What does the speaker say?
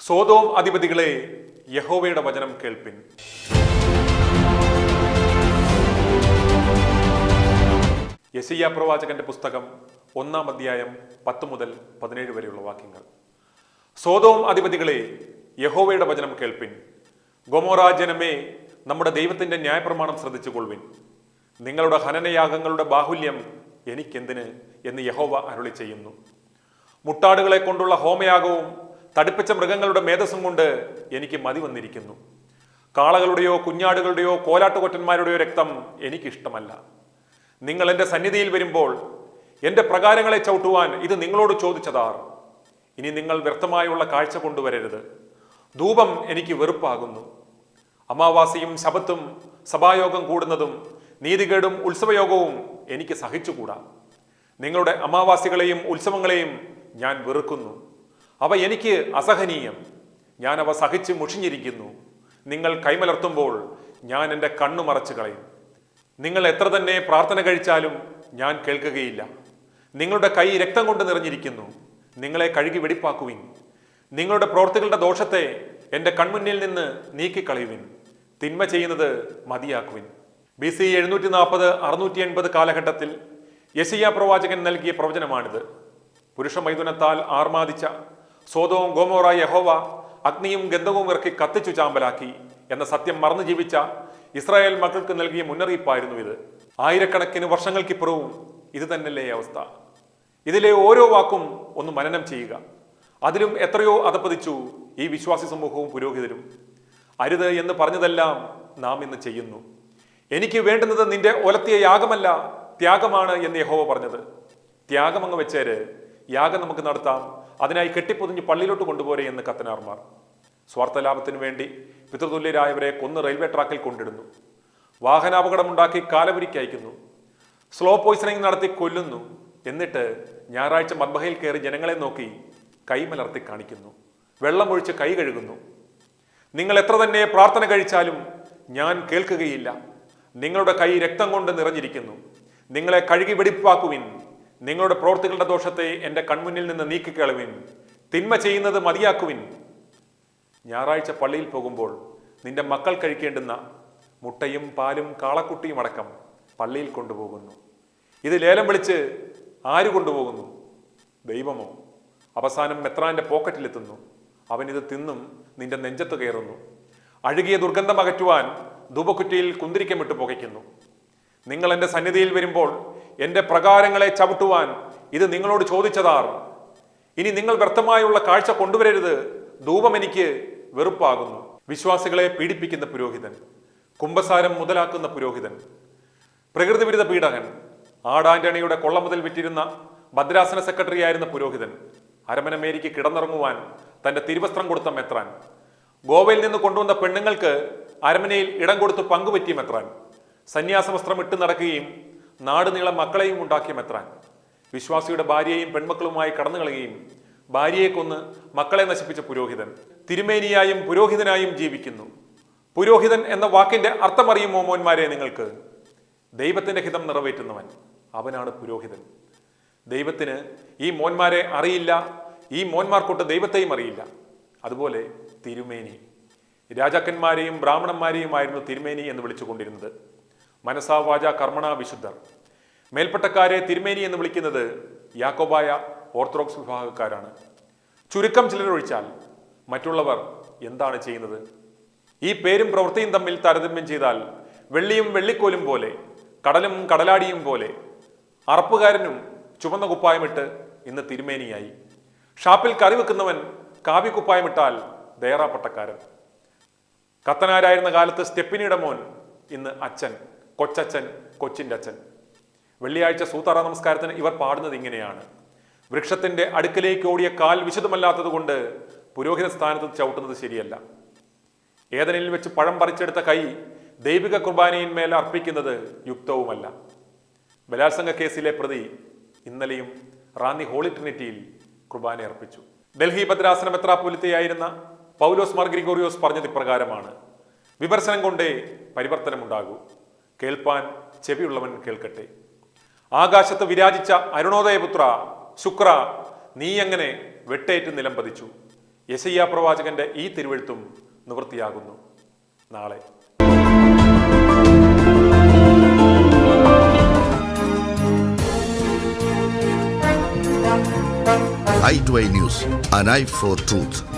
സോതോം അധിപതികളെ യഹോവയുടെ വചനം കേൾപ്പിൻ. യസിയ പ്രവാചകന്റെ പുസ്തകം ഒന്നാം അധ്യായം പത്ത് മുതൽ പതിനേഴ് വരെയുള്ള വാക്യങ്ങൾ. സോതോം അധിപതികളെ യഹോവയുടെ വചനം കേൾപ്പിൻ. ഗൊമോറാ ജനമേ നമ്മുടെ ദൈവത്തിന്റെ ന്യായപ്രമാണം ശ്രദ്ധിച്ചുകൊള്ളുവിൻ. നിങ്ങളുടെ ഹനനയാഗങ്ങളുടെ ബാഹുല്യം എനിക്കെന്തിന് എന്ന് യഹോവ അരുളി ചെയ്യുന്നു മുട്ടാടുകളെ കൊണ്ടുള്ള ഹോമയാഗവും തടിപ്പിച്ച മൃഗങ്ങളുടെ മേധസ്സും കൊണ്ട് എനിക്ക് മതി വന്നിരിക്കുന്നു. കാളകളുടെയോ കുഞ്ഞാടുകളുടെയോ കോലാട്ടുകൊറ്റന്മാരുടെയോ രക്തം എനിക്കിഷ്ടമല്ല. നിങ്ങൾ എന്റെ സന്നിധിയിൽ വരുമ്പോൾ എന്റെ പ്രകാരങ്ങളെ ചവിട്ടുവാൻ ഇത് നിങ്ങളോട് ചോദിച്ചതാർ. ഇനി നിങ്ങൾ വ്യർത്ഥമായുള്ള കാഴ്ച കൊണ്ടുവരരുത്. ധൂപം എനിക്ക് വെറുപ്പാകുന്നു. അമാവാസിയും ശബത്തും സഭായോഗം കൂടുന്നതും നീതികേടും ഉത്സവയോഗവും എനിക്ക് സഹിച്ചുകൂടാ. നിങ്ങളുടെ അമാവാസികളെയും ഉത്സവങ്ങളെയും ഞാൻ വെറുക്കുന്നു. അവ എനിക്ക് അസഹനീയം. ഞാൻ അവ സഹിച്ച് മുഷിഞ്ഞിരിക്കുന്നു. നിങ്ങൾ കൈമലർത്തുമ്പോൾ ഞാൻ എന്റെ കണ്ണു മറച്ചു കളയും നിങ്ങൾ എത്ര തന്നെ പ്രാർത്ഥന കഴിച്ചാലും ഞാൻ കേൾക്കുകയില്ല. നിങ്ങളുടെ കൈ രക്തം കൊണ്ട് നിറഞ്ഞിരിക്കുന്നു. നിങ്ങളെ കഴുകി വെടിപ്പാക്കുവിൻ. നിങ്ങളുടെ പ്രവൃത്തികളുടെ ദോഷത്തെ എന്റെ കൺമുന്നിൽ നിന്ന് നീക്കിക്കളയുവിൻ. തിന്മ ചെയ്യുന്നത് മതിയാക്കുവിൻ. ബി സി എഴുന്നൂറ്റി നാൽപ്പത് അറുന്നൂറ്റി എൺപത് കാലഘട്ടത്തിൽ യശയ്യ പ്രവാചകൻ നൽകിയ പ്രവചനമാണിത്. പുരുഷ മൈതുനത്താൽ ആർമാദിച്ച സോതവും ഗോമോറ യഹോവ അഗ്നിയും ഗന്ധവും ഇറക്കി കത്തിച്ചു ചാമ്പലാക്കി എന്ന സത്യം മറന്നു ജീവിച്ച ഇസ്രായേൽ മക്കൾക്ക് നൽകിയ മുന്നറിയിപ്പായിരുന്നു ഇത്. ആയിരക്കണക്കിന് വർഷങ്ങൾക്കിപ്പുറവും ഇത് തന്നെയല്ലേ അവസ്ഥ. ഇതിലെ ഓരോ വാക്കും ഒന്ന് മനനം ചെയ്യുക. അതിലും എത്രയോ അതപ്പതിച്ചു ഈ വിശ്വാസി സമൂഹവും പുരോഹിതരും. അരുത് എന്ന് പറഞ്ഞതെല്ലാം നാം ഇന്ന് ചെയ്യുന്നു. എനിക്ക് വേണ്ടുന്നത് നിന്റെ ഒലത്തിയ യാഗമല്ല ത്യാഗമാണ് എന്ന് യഹോവ പറഞ്ഞത്. ത്യാഗം അങ്ങ് വെച്ചേര് യാഗം നമുക്ക് നടത്താം അതിനായി കെട്ടിപ്പൊതിഞ്ഞ് പള്ളിയിലോട്ട് കൊണ്ടുപോരെ എന്ന് കത്തനാർമാർ. സ്വാർത്ഥലാഭത്തിനു വേണ്ടി പിതൃതുല്യരായവരെ കൊന്ന് റെയിൽവേ ട്രാക്കിൽ കൊണ്ടിടുന്നു. വാഹനാപകടമുണ്ടാക്കി കാലപുരിക്ക് അയക്കുന്നു. സ്ലോ പോയിസണിംഗ് നടത്തി കൊല്ലുന്നു. എന്നിട്ട് ഞായറാഴ്ച മദ്ബഹയിൽ കയറി ജനങ്ങളെ നോക്കി കൈമലർത്തി കാണിക്കുന്നു. വെള്ളമൊഴിച്ച് കൈ കഴുകുന്നു. നിങ്ങൾ എത്ര തന്നെ പ്രാർത്ഥന കഴിച്ചാലും ഞാൻ കേൾക്കുകയില്ല. നിങ്ങളുടെ കൈ രക്തം കൊണ്ട് നിറഞ്ഞിരിക്കുന്നു. നിങ്ങളെ കഴുകി വെടിപ്പാക്കുവിൻ. നിങ്ങളുടെ പ്രവൃത്തികളുടെ ദോഷത്തെ എന്റെ കൺമുന്നിൽ നിന്ന് നീക്കിക്കളവിൻ. തിന്മ ചെയ്യുന്നത് മതിയാക്കുവിൻ. ഞായറാഴ്ച പള്ളിയിൽ പോകുമ്പോൾ നിന്റെ മക്കൾ കഴിക്കേണ്ടുന്ന മുട്ടയും പാലും കാളക്കുട്ടിയും അടക്കം പള്ളിയിൽ കൊണ്ടുപോകുന്നു. ഇത് ലേലം വിളിച്ച് ആര് കൊണ്ടുപോകുന്നു? ദൈവമോ? അവസാനം മെത്രാന്റെ പോക്കറ്റിലെത്തുന്നു. അവൻ ഇത് തിന്നും നിന്റെ നെഞ്ചത്ത് കയറുന്നു. അഴുകിയ ദുർഗന്ധം അകറ്റുവാൻ ധൂപക്കുറ്റിയിൽ കുന്തിരിക്കമിട്ട് പുകയ്ക്കുന്നു. നിങ്ങൾ എന്റെ സന്നിധിയിൽ വരുമ്പോൾ എന്റെ പ്രകാരങ്ങളെ ചവിട്ടുവാൻ ഇത് നിങ്ങളോട് ചോദിച്ചതാർ. ഇനി നിങ്ങൾ വ്യർത്ഥമായുള്ള കാഴ്ച കൊണ്ടുവരരുത്. ധൂപം എനിക്ക് വെറുപ്പാകുന്നു. വിശ്വാസികളെ പീഡിപ്പിക്കുന്ന പുരോഹിതൻ കുംഭസാരം മുതലാക്കുന്ന പുരോഹിതൻ പ്രകൃതിവിരുദ്ധ പീഡകൻ ആടാന്റണിയുടെ കൊള്ള മുതൽ വിറ്റിരുന്ന ഭദ്രാസന സെക്രട്ടറി ആയിരുന്ന പുരോഹിതൻ അരമനമേരിക്ക് കിടന്നിറങ്ങുവാൻ തന്റെ തിരുവസ്ത്രം കൊടുത്ത മെത്രാൻ ഗോവയിൽ നിന്ന് കൊണ്ടുവന്ന പെണ്ണുങ്ങൾക്ക് അരമനയിൽ ഇടം കൊടുത്ത് പങ്കുപറ്റിയ മെത്രാൻ. സന്യാസ വസ്ത്രം ഇട്ട് നടക്കുകയും നാട് നീളം മക്കളെയും ഉണ്ടാക്കിയ മെത്രാൻ. വിശ്വാസിയുടെ ഭാര്യയെയും പെൺമക്കളുമായി കടന്നു കളയുകയും ഭാര്യയെ കൊന്ന് മക്കളെ നശിപ്പിച്ച പുരോഹിതൻ തിരുമേനിയായും പുരോഹിതനായും ജീവിക്കുന്നു. പുരോഹിതൻ എന്ന വാക്കിന്റെ അർത്ഥമറിയുമോ മോന്മാരെ നിങ്ങൾക്ക്? ദൈവത്തിന്റെ ഹിതം നിറവേറ്റുന്നവൻ അവനാണ് പുരോഹിതൻ. ദൈവത്തിന് ഈ മോന്മാരെ അറിയില്ല ഈ മോന്മാർക്കൊട്ട് ദൈവത്തെയും അറിയില്ല. അതുപോലെ തിരുമേനി. രാജാക്കന്മാരെയും ബ്രാഹ്മണന്മാരെയുമായിരുന്നു തിരുമേനി എന്ന് വിളിച്ചുകൊണ്ടിരുന്നത്. മനസാ വാച കർമ്മണ വിശുദ്ധർ. മേൽപ്പെട്ടക്കാരെ തിരുമേനി എന്ന് വിളിക്കുന്നത് യാക്കോബായ ഓർത്തഡോക്സ് വിഭാഗക്കാരാണ്. ചുരുക്കം ചിലരൊഴിച്ചാൽ മറ്റുള്ളവർ എന്താണ് ചെയ്യുന്നത്? ഈ പേരും പ്രവൃത്തിയും തമ്മിൽ താരതമ്യം ചെയ്താൽ വെള്ളിയും വെള്ളിക്കോലും പോലെ കടലും കടലാടിയും പോലെ അറപ്പുകാരനും ചുവന്ന കുപ്പായമിട്ട് ഇന്ന് തിരുമേനിയായി. ഷാപ്പിൽ കറി വെക്കുന്നവൻ കാവ്യ കുപ്പായമിട്ടാൽ ദേറാപ്പട്ടക്കാരൻ കത്തനാരായിരുന്ന കാലത്ത് സ്റ്റെപ്പിനിയുടെ മോൻ ഇന്ന് അച്ഛൻ. കൊച്ചച്ഛൻ കൊച്ചിന്റെ അച്ഛൻ വെള്ളിയാഴ്ച സൂത്താറ നമസ്കാരത്തിന് ഇവർ പാടുന്നത് ഇങ്ങനെയാണ്. വൃക്ഷത്തിന്റെ അടുക്കലേക്ക് ഓടിയ കാൽ വിശദമല്ലാത്തത് കൊണ്ട് പുരോഹിത സ്ഥാനത്ത് ചവിട്ടുന്നത് ശരിയല്ല. ഏതനിൽ വെച്ച് പഴം പറിച്ചെടുത്ത കൈ ദൈവിക കുർബാനയിന്മേൽ അർപ്പിക്കുന്നത് യുക്തവുമല്ല. ബലാത്സംഗ കേസിലെ പ്രതി ഇന്നലെയും റാന്നി ഹോളി ട്രിനിറ്റിയിൽ കുർബാന അർപ്പിച്ചു. ഡൽഹി ഭദ്രാസന പുലത്തെയായിരുന്ന പൗലോസ് മാർ ഗ്രിഗോറിയോസ് പറഞ്ഞത് ഇപ്രകാരമാണ്. വിമർശനം കൊണ്ടേ പരിവർത്തനമുണ്ടാകൂ. കേൾപ്പാൻ ചെവിയുള്ളവൻ കേൾക്കട്ടെ. ആകാശത്ത് വിരാജിച്ച അരുണോദയപുത്ര ശുക്ര നീ എങ്ങനെ വെട്ടേറ്റ് നിലം പതിച്ചു? യശയ്യ പ്രവാചകന്റെ ഈ തിരുവഴുത്തും നിവൃത്തിയാകുന്നു. നാളെ. i2i News, news an eye for truth.